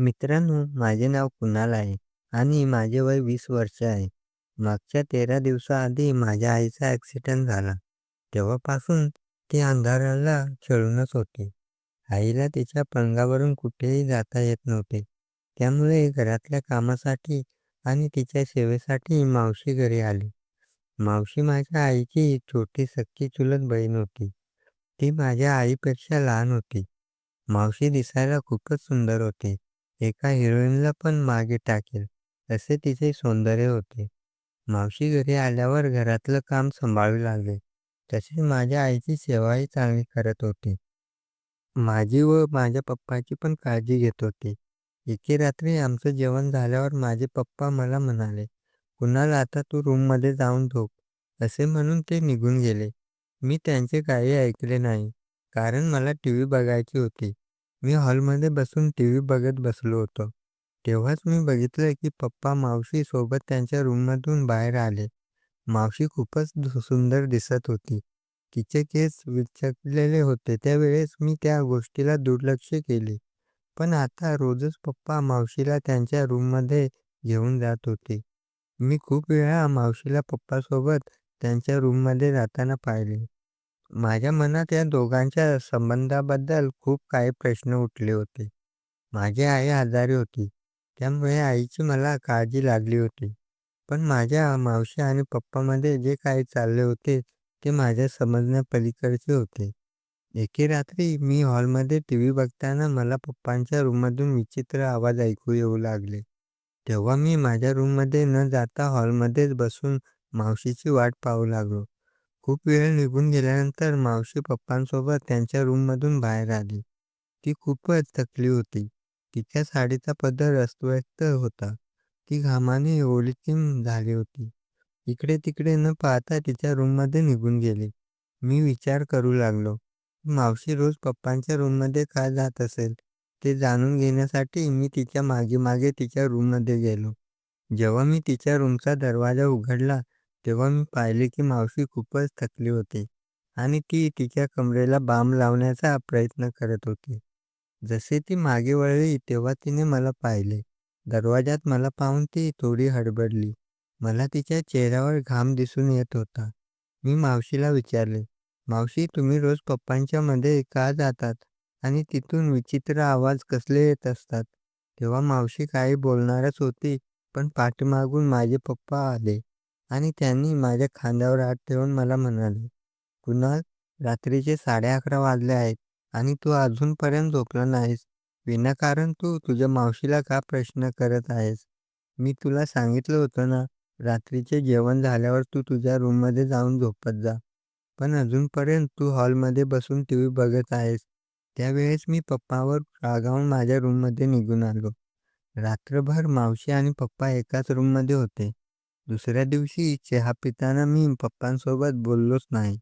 मित्रांनो, माझे नाव कुणाल आहे आणि माझे वय वीस वर्ष आहे. मागच्या तेरा दिवसाआधी माझ्या आईचा ॲक्सिडेंट झाला. तेव्हापासून ती अंधाराला खेळूनच होती. आईला तिच्या पलंगावरून कुठेही जाता येत नव्हते. त्यामुळे घरातल्या कामासाठी आणि तिच्या सेवेसाठी मावशी घरी आली. मावशी माझ्या आईची छोटी सख्खी चुलत बहीण होती. ती माझ्या आईपेक्षा लहान होती. मावशी दिसायला खूपच सुंदर होती. एका हिरोईनला पण मागे टाकेल असे तिचे सौंदर्य होते. मावशी घरी आल्यावर घरातलं काम सांभाळू लागले. तसेच माझ्या आईची सेवाही चांगली करत होती. माझी व माझ्या पप्पाची पण काळजी घेत होती. एके रात्री आमचं जेवण झाल्यावर माझे पप्पा मला म्हणाले, "कुणाल आता तू रूममध्ये जाऊन झोप." असे म्हणून ते निघून गेले. मी त्यांचे काही ऐकले नाही, कारण मला टीव्ही बघायची होती. मी हॉलमध्ये बसून टीव्ही बघत बसलो होतो. तेव्हाच मी बघितलं की पप्पा मावशी सोबत त्यांच्या रूममधून बाहेर आले. मावशी खूपच सुंदर दिसत होती. तिचे केस विचकलेले होते. त्यावेळेस मी त्या गोष्टीला दुर्लक्ष केले. पण आता रोजच पप्पा मावशीला त्यांच्या रूममध्ये घेऊन जात होते. मी खूप वेळा मावशीला पप्पासोबत त्यांच्या रूममध्ये जाताना पाहिले. माझ्या मनात या दोघांच्या संबंधाबद्दल खूप काही प्रश्न उठले होते. माझी आई आजारी होती. त्यामुळे आईची मला काळजी लागली होती. पण माझ्या मावशी आणि पप्पामध्ये जे काही चालले होते ते माझ्या समजण्यापलीकडचे होते. एके रात्री मी हॉलमध्ये टीव्ही बघताना मला पप्पांच्या रूममधून विचित्र आवाज ऐकू येऊ लागले. तेव्हा मी माझ्या रूममध्ये न जाता हॉलमध्येच बसून मावशीची वाट पाहू लागलो. खूप वेळ निघून गेल्यानंतर मावशी पप्पांसोबत त्यांच्या रूममधून बाहेर आली. ती खूपच थकली होती. तिच्या साडीचा पदर अस्ताव्यस्त होता. ती घामाने ओलीचीम झाली होती. इकडे-तिकडे न पाहता तिच्या रूममध्ये निघून गेली. मी विचार करू लागलो, मावशी रोज पप्पांच्या रूममध्ये का जात असेल? ते जाणून घेण्यासाठी मी तिच्या मागे-मागे तिच्या रूममध्ये गेलो. जेव्हा मी तिच्या रूमचा दरवाजा उघडला, तेव्हा मी पाहिले की मावशी खूपच थकली होती आणि ती तिच्या कमरेला बाम लावण्याचा प्रयत्न करत होती. जसे ती मागे वळली तेव्हा तिने मला पाहिले. दरवाजात मला पाहून ती थोडी हडबडली. मला तिच्या चेहऱ्यावर घाम दिसून येत होता. मी मावशीला विचारले, "मावशी, तुम्ही रोज पप्पांच्या मध्ये का जातात आणि तिथून विचित्र आवाज कसले येत असतात?" तेव्हा मावशी काही बोलणारच होती, पण पाठीमागून माझे पप्पा आले आणि त्यांनी माझ्या खांद्यावर हात ठेवून मला म्हणाले, "कुणाल, रात्रीचे साडेअकरा वाजले आहेत आणि तू अजूनपर्यंत झोपला नाहीस. विनाकारण तू तुझ्या मावशीला का प्रश्न करत आहेस? मी तुला सांगितलं होतं ना, रात्रीचे जेवण झाल्यावर तू तुझ्या रूममध्ये जाऊन झोपत जा. पण अजूनपर्यंत तू हॉलमध्ये बसून टीव्ही बघत आहेस." त्यावेळेस मी पप्पावर रागावून माझ्या रूममध्ये निघून आलो. रात्रभर मावशी आणि पप्पा एकाच रूममध्ये होते. दुसऱ्या दिवशी चहा पिताना मी पप्पांसोबत बोललोच नाही,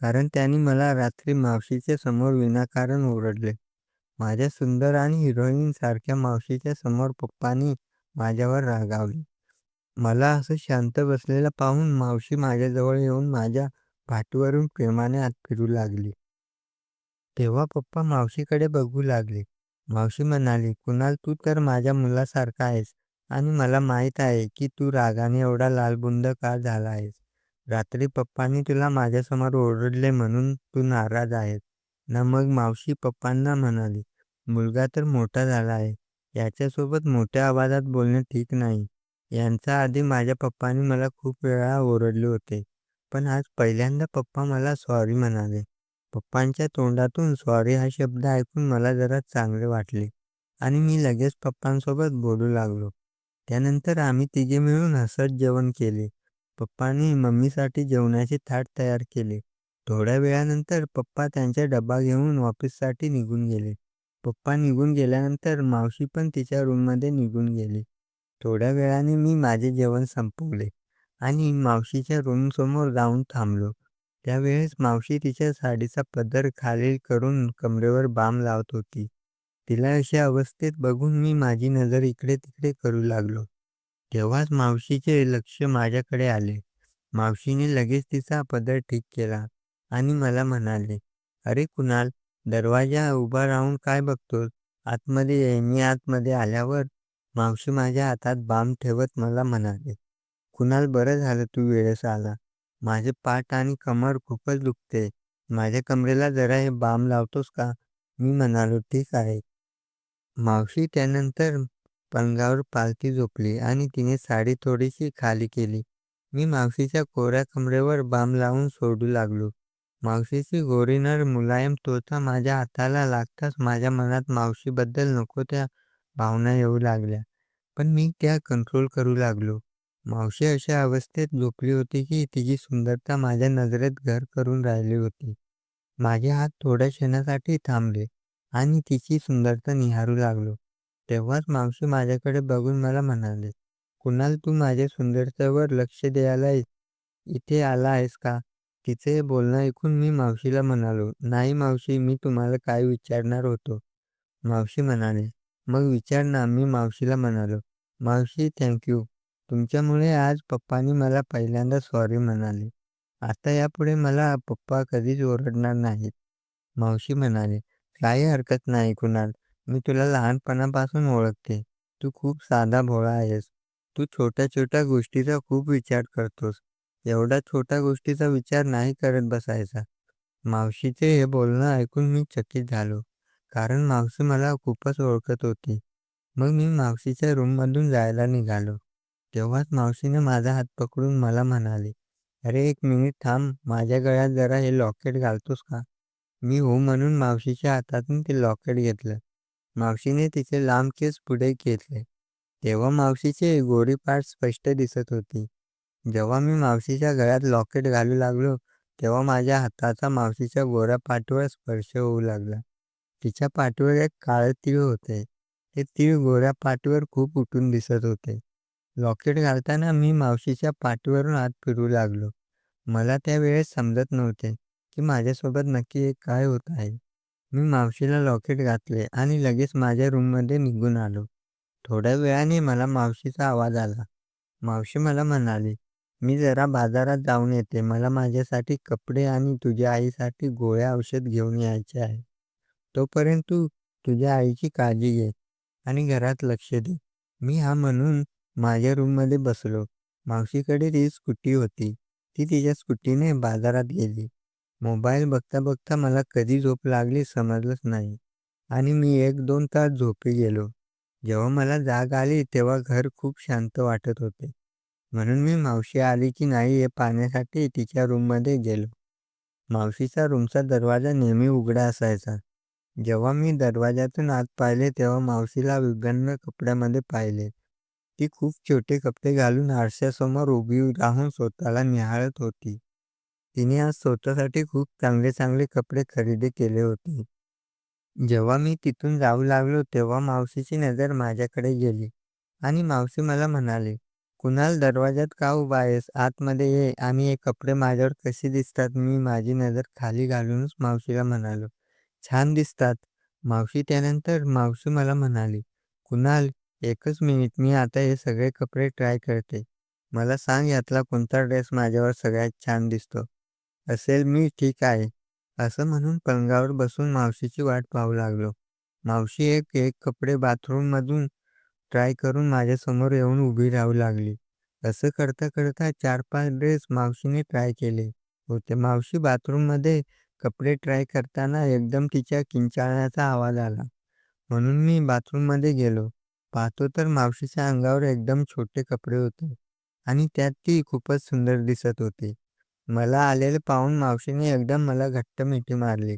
कारण त्यांनी मला रात्री मावशीच्या समोर विनाकारण ओरडले. माझ्या सुंदर आणि हिरोईनसारख्या मावशीच्या समोर पप्पांनी माझ्यावर रागावले. मला असं शांत बसलेलं पाहून मावशी माझ्याजवळ येऊन माझ्या पाठीवरून प्रेमाने आत फिरू लागली. तेव्हा पप्पा मावशीकडे बघू लागले. मावशी म्हणाली, "कुणाल, तू तर माझ्या मुलासारखा आहेस आणि मला माहीत आहे की तू रागाने एवढा लालबुंद का झाला आहेस. रात्री पप्पांनी तुला माझ्यासमोर ओरडले म्हणून तू नाराज आहेस ना?" मग मावशी पप्पांना म्हणाली, "मुलगा तर मोठा झाला आहे. याच्यासोबत मोठ्या आवाजात बोलणे ठीक नाही." यांच्या आधी माझ्या पप्पांनी मला खूप वेळा ओरडले होते, पण आज पहिल्यांदा पप्पा मला सॉरी म्हणाले. पप्पांच्या तोंडातून सॉरी हा शब्द ऐकून मला जरा चांगले वाटले आणि मी लगेच पप्पांसोबत बोलू लागलो. त्यानंतर आम्ही तिघे मिळून हसत जेवण केले. पप्पांनी मम्मीसाठी जेवणाची थाट तयार केले. थोड्या वेळानंतर पप्पा त्यांचा डबा घेऊन ऑफिससाठी निघून गेले. पप्पा निघून गेल्यानंतर मावशी पण तिच्या रूममध्ये निघून गेली. थोड्या वेळाने मी माझे जेवण संपवले आणि मावशीच्या रूमसमोर जाऊन थांबलो. त्यावेळेस मावशी तिच्या साडीचा पदर खाली करून कमरेवर बाम लावत होती. तिला अशा अवस्थेत बघून मी माझी नजर इकडे-तिकडे करू लागलो. तेव्हाच मावशीचे लक्ष माझ्याकडे आले. मावशीने लगेच तिचा पदर ठीक केला आणि मला म्हणाले, "अरे कुणाल, दरवाजा उभा राहून काय बघतोस? आतमध्ये ये. मी आतमध्ये आल्यावर मावशी माझ्या हातात बाम ठेवत मला म्हणाले, "कुणाल बरं झालं तू वेळेस आला. माझे पाठ आणि कमर खूपच दुखते. माझ्या कमरेला जरा हे बाम लावतोस का?" मी म्हणालो, "ठीक आहे." मावशी त्यानंतर पलंगावर पालथी झोपली आणि तिने साडी थोडीशी खाली केली. मी मावशीच्या कोऱ्या कमरेवर बाम लावून सोडू लागलो. मावशीची गोरीनर मुलायम त्वचा माझ्या हाताला लागताच माझ्या मनात मावशीबद्दल नको त्या भावना येऊ लागल्या. पण मी त्या कंट्रोल करू लागलो. मावशी अशा अवस्थेत झोपली होती की तिची सुंदरता माझ्या नजरेत घर करून राहिली होती. माझे हात थोड्या क्षणासाठी थांबले आणि तिची सुंदरता निहारू लागलो. तेव्हाच मावशी माझ्याकडे बघून मला म्हणाले, "कुणाल तू माझ्या सुंदरतेवर लक्ष द्यायला इथे आला आहेस का?" तिचे बोलणं ऐकून मी मावशीला म्हणालो, "नाही मावशी, मी तुम्हाला काय विचारणार होतो." मावशी म्हणाले, "मग विचार ना." मी मावशीला म्हणालो, "मावशी थँक यू. तुमच्यामुळे आज पप्पांनी मला पहिल्यांदा सॉरी म्हणाले. आता यापुढे मला पप्पा कधीच ओरडणार नाहीत." मावशी म्हणाले, "काही हरकत नाही कुणाल. मी तुला लहानपणापासून ओळखते. तू खूप साधा भोळा आहेस. तू छोट्या छोट्या गोष्टीचा खूप विचार करतोस. एवढ्या छोट्या गोष्टीचा विचार नाही करत बसायचा." मावशीचे हे बोलणं ऐकून मी चकित झालो. कारण मावशी मला खूपच ओळखत होती. मग मी मावशीच्या रूममधून जायला निघालो. तेव्हाच मावशीने माझा हात पकडून मला म्हणाली, "अरे एक मिनिट थांब. माझ्या गळ्यात जरा हे लॉकेट घालतोस का?" मी हो म्हणून मावशीच्या हातातून ते लॉकेट घेतलं. मावशीने तिचे लांब केस पुढे घेतले. तेव्हा मावशीचे गोरी पाठ स्पष्ट दिसत होती. जेव्हा मी मावशीच्या गळ्यात लॉकेट घालू लागलो, तेव्हा माझ्या हाताचा मावशीच्या गोऱ्या पाठीवर स्पर्श होऊ लागला. तिच्या पाठीवर एक काळे तीळ होते. ते तीळ गोऱ्या पाठीवर खूप उठून दिसत होते. लॉकेट घालताना मी मावशीच्या पाठीवरून हात फिरवू लागलो. मला त्यावेळेस समजत नव्हते की माझ्यासोबत नक्की काय होत आहे. मी मावशीला लॉकेट घातले आणि लगेच माझ्या रूममध्ये निघून आलो. थोड्या वेळाने मला मावशीचा आवाज आला. मावशी मला म्हणाली, "मी जरा बाजारात जाऊन येते. मला माझ्यासाठी कपडे आणि तुझ्या आईसाठी गोळ्या औषध घेऊन यायचे आहे. तोपर्यंत तू तुझ्या आईची काळजी घे आणि घरात लक्ष दे." मी हा म्हणून माझ्या रूममध्ये बसलो. मावशीकडे ती स्कूटी होती. ती तिच्या स्कूटीने बाजारात गेली. मोबाईल बघता बघता मला कधी झोप लागली समजलंच नाही आणि मी एक दोन तास झोपी गेलो. जेव्हा मला जाग आली तेव्हा घर खूप शांत वाटत होते. म्हणून मी मावशी आली की नाही हे पाहण्यासाठी तिच्या रूममध्ये गेलो. मावशीचा रूमचा दरवाजा नेहमी उघडा असायचा. जेव्हा मी दरवाजातून आत पाहिले तेव्हा मावशीला विभिन्न कपड्यामध्ये पाहिले. ती खूप छोटे कपडे घालून आरशासमोर उभी राहून स्वतःला निहाळत होती. तिने आज स्वतःसाठी खूप चांगले चांगले कपडे खरेदी केले होते. जेव्हा मी तिथून जाऊ लागलो तेव्हा मावशीची नजर माझ्याकडे गेली आणि मावशी मला म्हणाली, "कुणाल दरवाजात का उभा आहेस? आतमध्ये ये आणि हे कपडे माझ्यावर कसे दिसतात?" मी माझी नजर खाली घालूनच मावशीला म्हणालो, "छान दिसतात." मावशी त्यानंतर मावशी मला म्हणाली, "कुणाल एकच मिनिट मी आता हे सगळे कपडे ट्राय करते. मला सांग यातला कोणता ड्रेस माझ्यावर सगळ्यात छान दिसतो असेल." मी ठीक आहे असं म्हणून पलंगावर बसून मावशीची वाट पाहू लागलो. मावशी एक एक कपडे बाथरूममधून ट्राय करून माझ्यासमोर येऊन उभी राहू लागली. असं करता करता चार पाच ड्रेस मावशीने ट्राय केले होते. मावशी बाथरूममध्ये कपडे ट्राय करताना एकदम तिच्या किंचाळण्याचा आवाज आला. म्हणून मी बाथरूममध्ये गेलो. पाहतो तर मावशीच्या अंगावर एकदम छोटे कपडे होते आणि त्यात ती खूपच सुंदर दिसत होती. मला आलेलं पाहून मावशीने एकदम मला घट्ट मिठी मारली.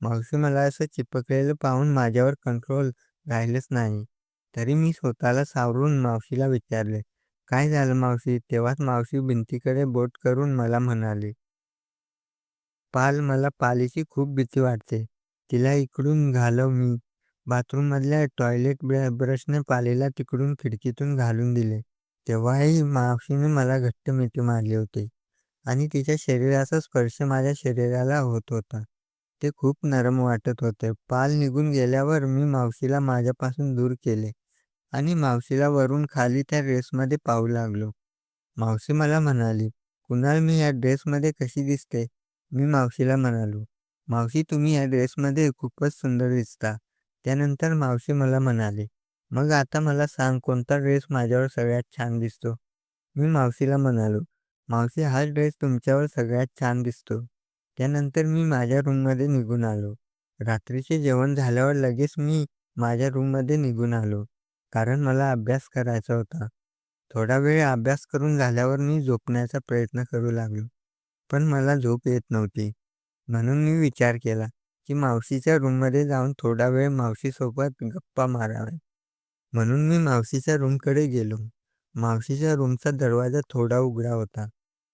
मावशी मला असं चिपकलेलं पाहून माझ्यावर कंट्रोल राहिलंच नाही. तरी मी स्वतःला सावरून मावशीला विचारले, "काय झालं मावशी?" तेव्हाच मावशी भिंतीकडे बोट करून मला म्हणाली, "पाल, मला पालीची खूप भीती वाटते. तिला इकडून घालव." मी बाथरूममधल्या टॉयलेट ब्रशने पालीला तिकडून खिडकीतून घालून दिले. तेव्हाही मावशीने मला घट्ट मिठी मारली होती आणि तिच्या शरीराचा स्पर्श माझ्या शरीराला होत होता. ते खूप नरम वाटत होते. पाल निघून गेल्यावर मी मावशीला माझ्यापासून दूर केले आणि मावशीला वरून खाली त्या ड्रेसमध्ये पाहू लागलो. मावशी मला म्हणाली, "कुणाल, मी या ड्रेसमध्ये कशी दिसते?" मी मावशीला म्हणालो, "मावशी, तुम्ही या ड्रेसमध्ये खूपच सुंदर दिसता." त्यानंतर मावशी मला म्हणाली, "मग आता मला सांग कोणता ड्रेस माझ्यावर सगळ्यात छान दिसतो?" मी मावशीला म्हणालो, "मावशी हा ड्रेस तुमच्यावर सगळ्यात छान दिसतो." त्यानंतर मी माझ्या रूममध्ये निघून आलो. रात्रीचे जेवण झाल्यावर लगेच मी माझ्या रूममध्ये निघून आलो, कारण मला अभ्यास करायचा होता. थोडा वेळ अभ्यास करून झाल्यावर मी झोपण्याचा प्रयत्न करू लागलो, पण मला झोप येत नव्हती. म्हणून मी विचार केला, की मावशीच्या रूममध्ये जाऊन थोडा वेळ मावशीसोबत गप्पा माराव्या. म्हणून मी मावशीच्या रूमकडे गेलो. मावशीच्या रूमचा दरवाजा थोडा उघडा होता.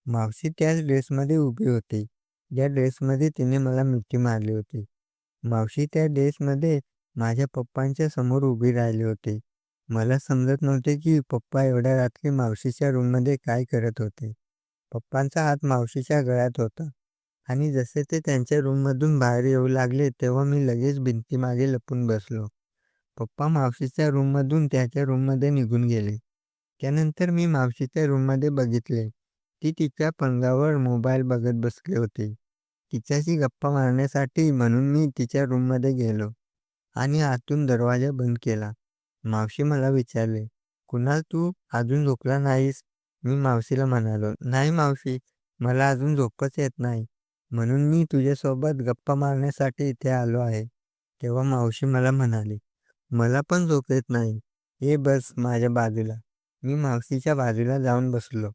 मावशी त्याच ड्रेसमध्ये उभी होती, ज्या ड्रेसमध्ये तिने मला मिठी मारली होती. मावशी त्या ड्रेसमध्ये माझ्या पप्पांच्या समोर उभी राहिली होती. मला समजत नव्हते की पप्पा एवढ्या रात्री मावशीच्या रूममध्ये काय करत होते. पप्पांचा हात मावशीच्या गळ्यात होता आणि जसे ते त्यांच्या रूममधून बाहेर येऊ लागले तेव्हा मी लगेच भिंतीमागे लपून बसलो. पप्पा मावशीच्या रूममधून त्याच्या रूममध्ये निघून गेले. त्यानंतर मी मावशीच्या रूममध्ये बघितले. ती तिच्या पलंगावर मोबाईल बघत बसली होती. तिच्याशी गप्पा मारण्यासाठी म्हणून मी तिच्या रूममध्ये गेलो आणि आतून दरवाजा बंद केला. मावशी मला विचारले, "कुणाल तू अजून झोपला नाहीस?" मी मावशीला म्हणालो, "नाही मावशी, मला अजून झोपच येत नाही, म्हणून मी तुझ्यासोबत गप्पा मारण्यासाठी इथे आलो आहे." तेव्हा मावशी मला म्हणाली, "मला पण झोप येत नाही, ये बस माझ्या बाजूला." मी मावशीच्या बाजूला जाऊन बसलो.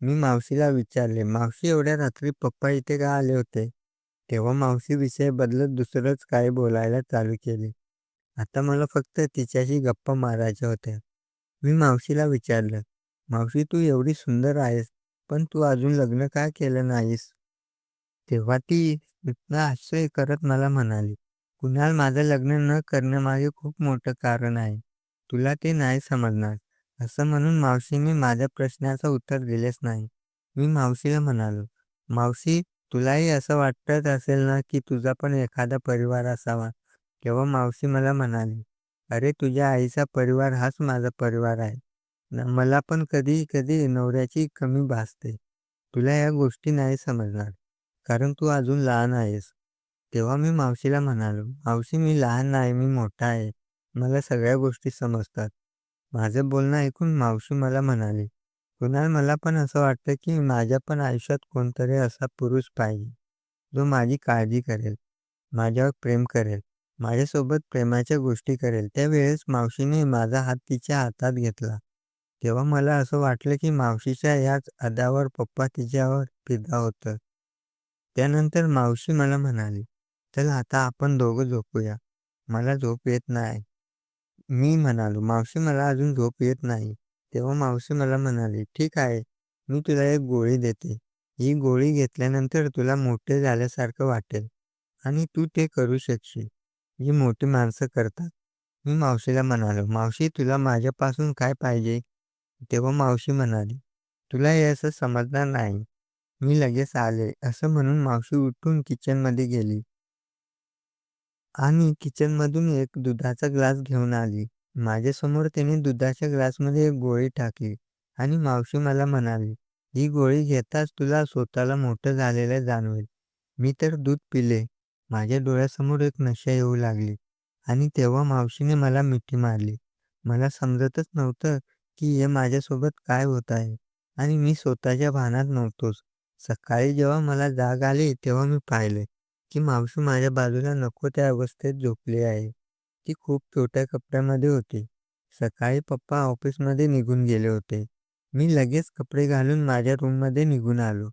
मी मावशीला विचारले, "मावशी एवढ्या रात्री पप्पा इथे का आले होते?" तेव्हा मावशी विषय बदलत दुसरंच काही बोलायला चालू केली. आता मला फक्त तिच्याशी गप्पा मारायच्या होत्या. मी मावशीला विचारलं, "मावशी तू एवढी सुंदर आहेस, पण तू अजून लग्न का केलं नाहीस?" तेव्हा ती नुसतं हास्य करत मला म्हणाली, "कुणाल माझं लग्न न करण्यामागे खूप मोठं कारण आहे. तुला ते नाही समजणार." असं म्हणून मावशीने माझ्या प्रश्नाचं उत्तर दिलेच नाही. मी मावशीला म्हणालो, "मावशी तुलाही असं वाटत असेल ना की तुझा पण एखादा परिवार असावा?" तेव्हा मावशी मला म्हणाली, "अरे तुझ्या आईचा परिवार हाच माझा परिवार आहे. मला पण कधी कधी नवऱ्याची कमी भासते. तुला या गोष्टी नाही समजणार, कारण तू अजून लहान आहेस." तेव्हा मी मावशीला म्हणालो, "मावशी मी लहान नाही, मी मोठा आहे. मला सगळ्या गोष्टी समजतात." माझं बोलणं ऐकून मावशी मला म्हणाली, "कुणाल मला पण असं वाटतं की माझ्या पण आयुष्यात कोणतरी असा पुरुष पाहिजे, जो माझी काळजी करेल, माझ्यावर प्रेम करेल, माझ्यासोबत प्रेमाच्या गोष्टी करेल." त्यावेळेस मावशीने माझा हात तिच्या हातात घेतला. तेव्हा मला असं वाटलं की मावशीच्या याच अदावर पप्पा तिच्यावर फिदा होतं. त्यानंतर मावशी मला म्हणाली, "चल आता आपण दोघं झोपूया, मला झोप येत नाही." मी म्हणालो, "मावशी मला अजून झोप येत नाही." तेव्हा मावशी मला म्हणाली, "ठीक आहे, मी तुला एक गोळी देते. ही गोळी घेतल्यानंतर तुला मोठे झाल्यासारखं वाटेल आणि तू ते करू शकशील, जी मोठी माणसं करतात." मी मावशीला म्हणालो, "मावशी तुला माझ्यापासून काय पाहिजे?" तेव्हा मावशी म्हणाली, "तुला हे असं समजणार नाही. मी लगेच आले." असं म्हणून मावशी उठून किचनमध्ये गेली आणि किचनमधून एक दुधाचा ग्लास घेऊन आली. माझ्यासमोर तिने दुधाच्या ग्लासमध्ये एक गोळी टाकली आणि मावशी मला म्हणाली, "ही गोळी घेताच तुला स्वतःला मोठं झालेलं जाणवेल." मी तर दूध पिले. माझ्या डोळ्यासमोर एक नशा येऊ लागली आणि तेव्हा मावशीने मला मिठी मारली. मला समजतच नव्हतं की हे माझ्यासोबत काय होत आहे आणि मी स्वतःच्या भानात नव्हतोच. सकाळी जेव्हा मला जाग आली तेव्हा मी पाहिले की मावशी माझ्या बाजूला नको त्या अवस्थेत झोपली आहे. ती खूप छोट्या कपड्यामध्ये होती. सकाळी पप्पा ऑफिसमध्ये निघून गेले होते. मी लगेच कपडे घालून माझ्या रूममध्ये निघून आलो.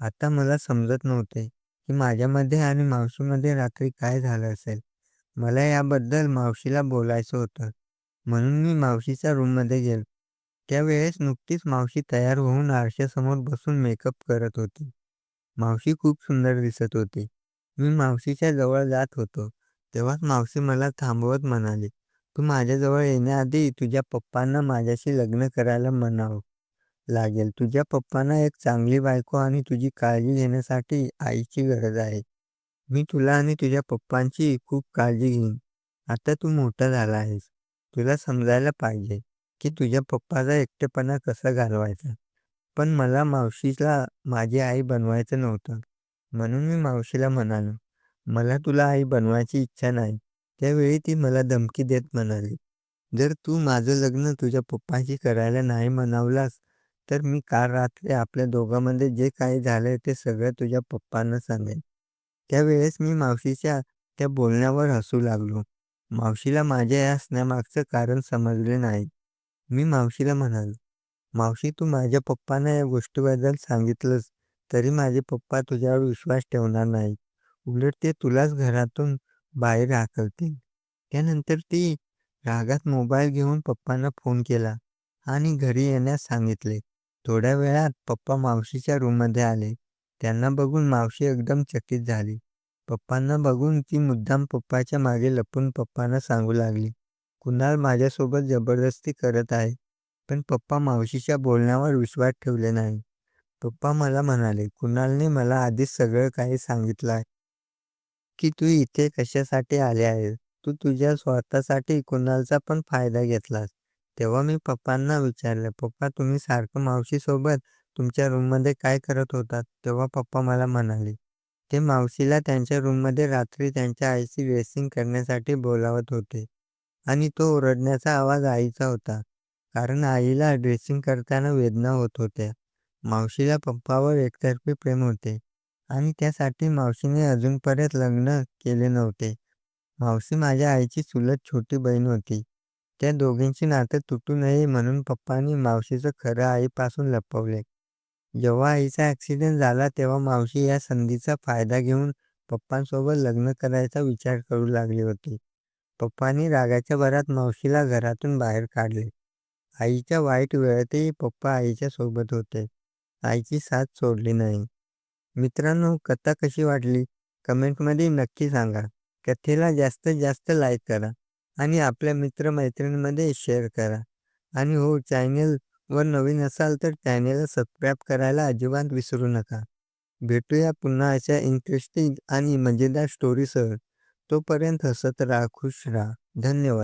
आता मला समजत नव्हते की माझ्यामध्ये आणि मावशीमध्ये रात्री काय झालं असेल. मला याबद्दल मावशीला बोलायचं होतं, म्हणून मी मावशीच्या रूममध्ये गेलो. त्यावेळेस नुकतीच मावशी तयार होऊन आरशासमोर बसून मेकअप करत होती. मावशी खूप सुंदर दिसत होती. मी मावशीच्या जवळ जात होतो, तेव्हाच मावशी मला थांबवत म्हणाली, "तू माझ्याजवळ येण्याआधी तुझ्या पप्पांना माझ्याशी लग्न करायला म्हणावं लागेल. तुझ्या पप्पांना एक चांगली बायको आणि तुझी काळजी घेण्यासाठी आईची गरज आहे. मी तुला आणि तुझ्या पप्पांची खूप काळजी घेईन. आता तू मोठा झाला आहेस. तुला समजायला पाहिजे की तुझ्या पप्पाचा एकटेपणा कसा घालवायचा." पण मला मावशीला माझी आई बनवायचं नव्हतं. म्हणून मी मावशीला म्हणालो, "मला तुला आई बनवायची इच्छा नाही. त्यावेळी ती मला धमकी देत म्हणाली, "जर तू माझं लग्न तुझ्या पप्पाशी करायला नाही म्हणावलास तर मी काल रात्री आपल्या दोघांमध्ये जे काही झालंय ते सगळं तुझ्या पप्पांना सांगेन." त्यावेळेस मी मावशीच्या त्या बोलण्यावर हसू लागलो. मावशीला माझ्या या हसण्यामागचं कारण समजले नाही. मी मावशीला म्हणालो, "मावशी तू माझ्या पप्पांना या गोष्टीबद्दल सांगितलंस तरी माझे पप्पा तुझ्यावर विश्वास ठेवणार नाहीत. उलट ते तुलाच घरातून बाहेर हाकलतील." त्यानंतर ती रागात मोबाईल घेऊन पप्पांना फोन केला आणि घरी येण्यास सांगितले. थोड्या वेळात पप्पा मावशीच्या रूममध्ये आले. त्यांना बघून मावशी एकदम चकित झाली. पप्पांना बघून ती मुद्दाम पप्पाच्या मागे लपून पप्पांना सांगू लागली, "कुणाल माझ्यासोबत जबरदस्ती करत आहे." पण पप्पा मावशीच्या बोलण्यावर विश्वास ठेवले नाही. पप्पा मला म्हणाले, "कुणालने मला आधीच सगळं काही सांगितलं आहे की तू इथे कशासाठी आले आहेस. तू तुझ्या स्वार्थासाठी कुणालचा पण फायदा घेतलास." तेव्हा मी पप्पांना विचारले, "पप्पा तुम्ही सारखं मावशीसोबत तुमच्या रूममध्ये काय करत होतात?" तेव्हा पप्पा मला म्हणाले, "ते मावशीला त्यांच्या रूममध्ये रात्री त्यांच्या आईशी ड्रेसिंग करण्यासाठी बोलावत होते आणि तो ओरडण्याचा आवाज आईचा होता. कारण आईला ड्रेसिंग करताना वेदना होत होत्या. मावशीला पप्पावर एकतर्फी प्रेम होते आणि त्यासाठी मावशीने अजूनपर्यंत लग्न केले नव्हते. मावशी माझ्या आईची चुलत छोटी बहीण होती. त्या दोघींचे नातं तुटू नये म्हणून पप्पांनी मावशीचं खरं आईपासून लपवले. जेव्हा आईचा ॲक्सिडेंट झाला तेव्हा मावशी या संधीचा फायदा घेऊन पप्पांसोबत लग्न करायचा विचार करू लागली होती. पप्पांनी रागाच्या भरात मावशीला घरातून बाहेर काढले. आईच्या वाईट वेळेतही पप्पा आईच्या सोबत होते. आईची साथ सोडली नाही. मित्रांनो कथा कशी वाटली कमेंटमध्ये नक्की सांगा. कथेला जास्तीत जास्त लाईक करा आणि आपल्या मित्रमैत्रिणींमध्ये शेअर करा. आणि हो चॅनेलवर नवीन असाल तर चॅनेलला सबस्क्राईब करायला अजिबात विसरू नका. भेटूया पुन्हा अशा इंटरेस्टिंग आणि मजेदार स्टोरीसह. तोपर्यंत हसत राहा, खुश राहा. धन्यवाद.